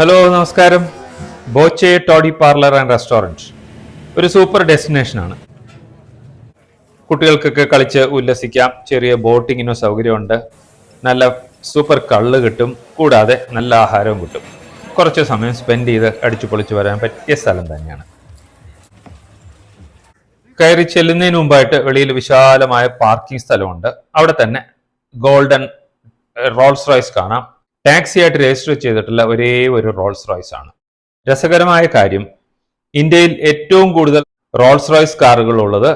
Hello നമസ്കാരം. Boche toddy parlour and restaurant ഒരു super ഡെസ്റ്റിനേഷനാണ്. കുട്ടികൾക്കൊക്കെ കളിച്ച് ഉല്ലസിക്കാം. ചെറിയ ബോട്ടിങ്ങിനോ സൗകര്യമുണ്ട്. നല്ല സൂപ്പർ കള്ള് കിട്ടും. കൂടാതെ നല്ല ആഹാരവും കിട്ടും. കുറച്ച് സമയം സ്പെൻഡ് ചെയ്ത് അടിച്ചു പൊളിച്ച് വരാൻ പറ്റിയ സ്ഥലം തന്നെയാണ്. കയറി ചെല്ലുന്നതിന് മുമ്പായിട്ട് വെളിയിൽ വിശാലമായ പാർക്കിംഗ് സ്ഥലമുണ്ട്. അവിടെ തന്നെ ഗോൾഡൻ റോൾസ് റോയ്സ് കാണാം. ടാക്സി ആയിട്ട് രജിസ്റ്റർ ചെയ്തിട്ടുള്ള ഒരേ ഒരു റോൾസ് റോയ്സ് ആണ്. രസകരമായ കാര്യം ഇന്ത്യയിൽ ഏറ്റവും കൂടുതൽ റോൾസ് റോയ്സ് കാറുകൾ ഉള്ളത്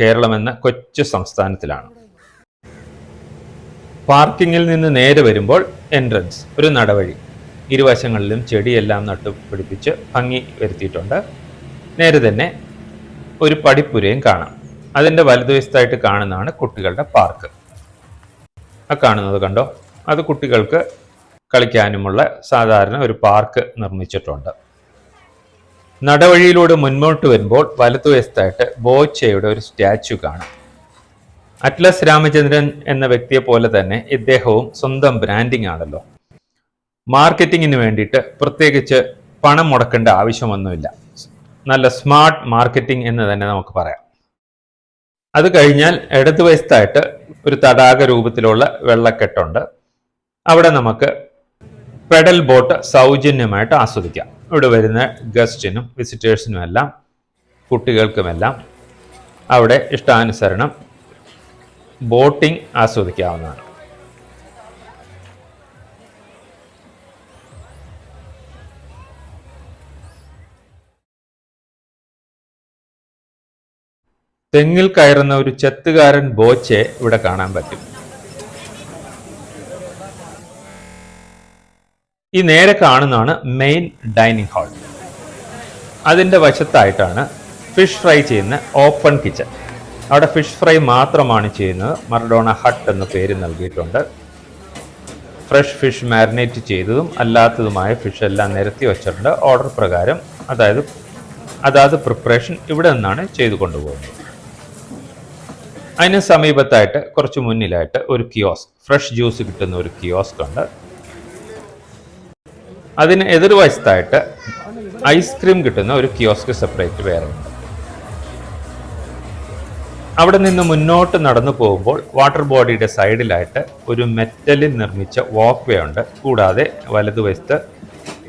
കേരളം എന്ന കൊച്ചു സംസ്ഥാനത്തിലാണ്. പാർക്കിങ്ങിൽ നിന്ന് നേരെ വരുമ്പോൾ എൻട്രൻസ് ഒരു നടവഴി. ഇരുവശങ്ങളിലും ചെടിയെല്ലാം നട്ടു പിടിപ്പിച്ച് ഭംഗി വരുത്തിയിട്ടുണ്ട്. നേരെ തന്നെ ഒരു പടിപ്പുരയും കാണാം. അതിന്റെ വലതുവശത്തായിട്ട് കാണുന്നതാണ് കുട്ടികളുടെ പാർക്ക്. ആ കാണുന്നത് കണ്ടോ? അത് കുട്ടികൾക്ക് കളിക്കാനുമുള്ള സാധാരണ ഒരു പാർക്ക് നിർമ്മിച്ചിട്ടുണ്ട്. നടവഴിയിലൂടെ മുന്നോട്ട് വരുമ്പോൾ വലതുവശത്തായിട്ട് ബോച്ചയുടെ ഒരു സ്റ്റാച്ചു കാണാം. അറ്റ്ലസ് രാമചന്ദ്രൻ എന്ന വ്യക്തിയെ പോലെ തന്നെ ഇദ്ദേഹവും സ്വന്തം ബ്രാൻഡിംഗ് ആണല്ലോ. മാർക്കറ്റിങ്ങിന് വേണ്ടിയിട്ട് പ്രത്യേകിച്ച് പണം മുടക്കേണ്ട ആവശ്യമൊന്നുമില്ല. നല്ല സ്മാർട്ട് മാർക്കറ്റിംഗ് എന്ന് തന്നെ നമുക്ക് പറയാം. അത് കഴിഞ്ഞാൽ ഇടതുവശത്തായിട്ട് ഒരു തടാക രൂപത്തിലുള്ള വെള്ളക്കെട്ടുണ്ട്. അവിടെ നമുക്ക് പെഡൽ ബോട്ട് സൗജന്യമായിട്ട് ആസ്വദിക്കാം. ഇവിടെ വരുന്ന ഗസ്റ്റിനും വിസിറ്റേഴ്സിനും എല്ലാം കുട്ടികൾക്കുമെല്ലാം അവിടെ ഇഷ്ടാനുസരണം ബോട്ടിംഗ് ആസ്വദിക്കാവുന്നതാണ്. തെങ്ങിൽ കയറുന്ന ഒരു ചെത്തുകാരൻ ബോച്ചെ ഇവിടെ കാണാൻ പറ്റും. ഈ നേരെ കാണുന്നതാണ് മെയിൻ ഡൈനിങ് ഹാൾ അതിന്റെ വശത്തായിട്ടാണ് ഫിഷ് ഫ്രൈ ചെയ്യുന്ന ഓപ്പൺ കിച്ചൺ അവിടെ ഫിഷ് ഫ്രൈ മാത്രമാണ് ചെയ്യുന്നത്. മറഡോണ ഹട്ട് എന്ന പേര് നൽകിയിട്ടുണ്ട്. ഫ്രഷ് ഫിഷ് മാരിനേറ്റ് ചെയ്തതും അല്ലാത്തതുമായ ഫിഷ് എല്ലാം നിരത്തി വച്ചിട്ടുണ്ട്. ഓർഡർ പ്രകാരം അതായത് അതാത് പ്രിപ്പറേഷൻ ഇവിടെ നിന്നാണ് ചെയ്തു കൊണ്ടുപോകുന്നത്. അതിന് സമീപത്തായിട്ട് കുറച്ച് മുന്നിലായിട്ട് ഒരു കിയോസ്ക് ഫ്രഷ് ജ്യൂസ് കിട്ടുന്ന ഒരു കിയോസ്ക് ഉണ്ട്. അതിന് എതിർവശത്തായിട്ട് ഐസ്ക്രീം കിട്ടുന്ന ഒരു കിയോസ്ക് സെപ്പറേറ്റ് വേറെ ഉണ്ട്. അവിടെ നിന്ന് മുന്നോട്ട് നടന്നു പോകുമ്പോൾ വാട്ടർ ബോഡിയുടെ സൈഡിലായിട്ട് ഒരു മെറ്റലിൽ നിർമ്മിച്ച വാക്ക് വേ ഉണ്ട്. കൂടാതെ വലതുവശത്ത്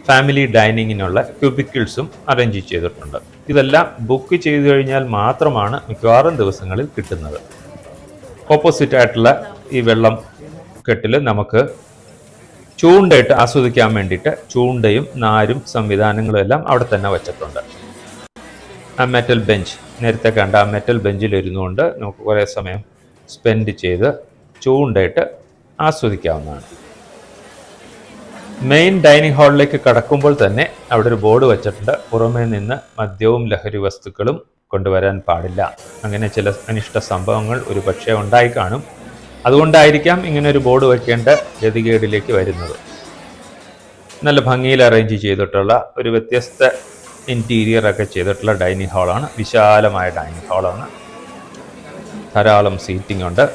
ഫാമിലി ഡൈനിങ്ങിനുള്ള ക്യൂബിക്കിൾസും അറേഞ്ച് ചെയ്തിട്ടുണ്ട്. ഇതെല്ലാം ബുക്ക് ചെയ്തു കഴിഞ്ഞാൽ മാത്രമാണ് മിക്കവാറും ദിവസങ്ങളിൽ കിട്ടുന്നത്. ഓപ്പോസിറ്റ് ആയിട്ടുള്ള ഈ വെള്ളം കെട്ടിൽ നമുക്ക് ചൂണ്ടയിട്ട് ആസ്വദിക്കാൻ വേണ്ടിയിട്ട് ചൂണ്ടയും നാരും സംവിധാനങ്ങളും എല്ലാം അവിടെ തന്നെ വച്ചിട്ടുണ്ട്. ആ മെറ്റൽ ബെഞ്ച് നേരത്തെ കണ്ട ആ മെറ്റൽ ബെഞ്ചിൽ ഇരുന്നുകൊണ്ട് നമുക്ക് കുറേ സമയം സ്പെൻഡ് ചെയ്ത് ചൂണ്ടയിട്ട് ആസ്വദിക്കാവുന്നതാണ്. മെയിൻ ഡൈനിങ് ഹാളിലേക്ക് കടക്കുമ്പോൾ തന്നെ അവിടെ ഒരു ബോർഡ് വെച്ചിട്ടുണ്ട്. പുറമേ നിന്ന് മദ്യവും ലഹരി വസ്തുക്കളും കൊണ്ടുവരാൻ പാടില്ല. അങ്ങനെ ചില അനിഷ്ട സംഭവങ്ങൾ ഒരു പക്ഷേ ഉണ്ടായി കാണും. അതുകൊണ്ടായിരിക്കാം ഇങ്ങനെ ഒരു ബോർഡ് വയ്ക്കേണ്ട ഗതികേടിലേക്ക് വരുന്നത്. നല്ല ഭംഗിയിൽ അറേഞ്ച് ചെയ്തിട്ടുള്ള ഒരു വ്യത്യസ്ത ഇന്റീരിയർ ഒക്കെ ചെയ്തിട്ടുള്ള ഡൈനിങ് ഹാളാണ് വിശാലമായ ഡൈനിങ് ഹാളാണ് ധാരാളം സീറ്റിംഗ് ഉണ്ട്.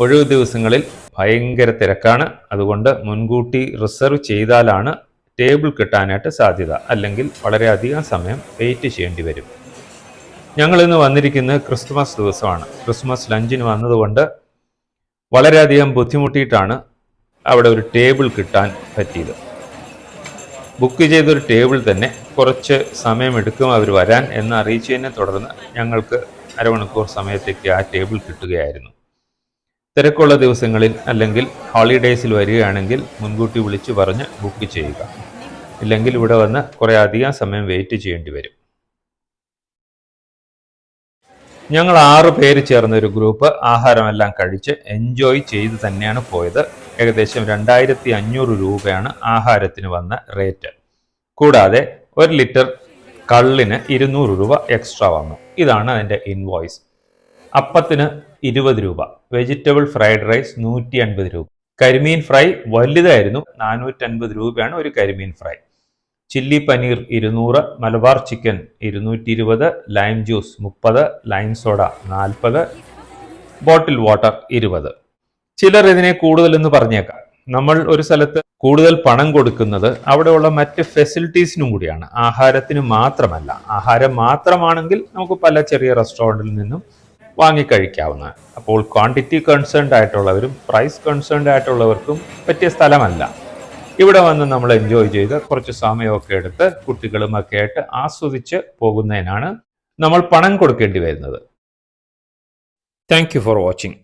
ഒഴിവ് ദിവസങ്ങളിൽ ഭയങ്കര തിരക്കാണ്. അതുകൊണ്ട് മുൻകൂട്ടി റിസർവ് ചെയ്താലാണ് ടേബിൾ കിട്ടാനായിട്ട് സാധ്യത. അല്ലെങ്കിൽ വളരെയധികം സമയം വെയിറ്റ് ചെയ്യേണ്ടി വരും. ഞങ്ങളിന്ന് വന്നിരിക്കുന്നത് ക്രിസ്മസ് ദിവസമാണ്. ക്രിസ്മസ് ലഞ്ചിന് വന്നതുകൊണ്ട് വളരെയധികം ബുദ്ധിമുട്ടിയിട്ടാണ് അവിടെ ഒരു ടേബിൾ കിട്ടാൻ പറ്റിയത്. ബുക്ക് ചെയ്തൊരു ടേബിൾ തന്നെ കുറച്ച് സമയമെടുക്കും അവർ വരാൻ എന്ന് അറിയിച്ചതിനെ തുടർന്ന് ഞങ്ങൾക്ക് അരമണിക്കൂർ സമയത്തേക്ക് ആ ടേബിൾ കിട്ടുകയായിരുന്നു. തിരക്കുള്ള ദിവസങ്ങളിൽ അല്ലെങ്കിൽ ഹോളിഡേയ്സിൽ വരികയാണെങ്കിൽ മുൻകൂട്ടി വിളിച്ചു പറഞ്ഞ് ബുക്ക് ചെയ്യുക. ഇല്ലെങ്കിൽ ഇവിടെ വന്ന് കുറേ അധികം സമയം വെയിറ്റ് ചെയ്യേണ്ടി വരും. ഞങ്ങൾ ആറ് പേര് ചേർന്ന ഒരു ഗ്രൂപ്പ് ആഹാരമെല്ലാം കഴിച്ച് എൻജോയ് ചെയ്ത് തന്നെയാണ് പോയത്. ഏകദേശം രണ്ടായിരത്തി അഞ്ഞൂറ് രൂപയാണ് ആഹാരത്തിന് വന്ന റേറ്റ് കൂടാതെ ഒരു ലിറ്റർ കള്ളിന് ഇരുന്നൂറ് രൂപ എക്സ്ട്രാ വന്നു. ഇതാണ് അതിന്റെ ഇൻവോയ്സ് അപ്പത്തിന് ഇരുപത് രൂപ. വെജിറ്റബിൾ ഫ്രൈഡ് റൈസ് നൂറ്റി അൻപത് രൂപ. കരിമീൻ ഫ്രൈ വലുതായിരുന്നു. നാനൂറ്റൻപത് രൂപയാണ് ഒരു കരിമീൻ ഫ്രൈ. ചില്ലി പനീർ ഇരുന്നൂറ് മലബാർ ചിക്കൻ ഇരുന്നൂറ്റി ഇരുപത് ലൈം ജ്യൂസ് മുപ്പത് ലൈം സോഡ നാൽപ്പത് ബോട്ടിൽ വാട്ടർ ഇരുപത്. ചിലർ ഇതിനെ കൂടുതലെന്ന് പറഞ്ഞേക്കാം. നമ്മൾ ഒരു സ്ഥലത്ത് കൂടുതൽ പണം കൊടുക്കുന്നത് അവിടെയുള്ള മറ്റ് ഫെസിലിറ്റീസിനും കൂടിയാണ്. ആഹാരത്തിന് മാത്രമല്ല. ആഹാരം മാത്രമാണെങ്കിൽ നമുക്ക് പല ചെറിയ റെസ്റ്റോറന്റിൽ നിന്നും വാങ്ങിക്കഴിക്കാവുന്ന അപ്പോൾ ക്വാണ്ടിറ്റി കൺസേൺഡ് ആയിട്ടുള്ളവരും പ്രൈസ് കൺസേൺഡ് ആയിട്ടുള്ളവർക്കും പറ്റിയ സ്ഥലമല്ല. ഇവിടെ വന്ന് നമ്മൾ എൻജോയ് ചെയ്ത് കുറച്ച് സമയമൊക്കെ എടുത്ത് കുട്ടികളുമൊക്കെ ആയിട്ട് ആസ്വദിച്ച് പോകുന്നതിനാണ് നമ്മൾ പണം കൊടുക്കേണ്ടി വരുന്നത്. Thank for watching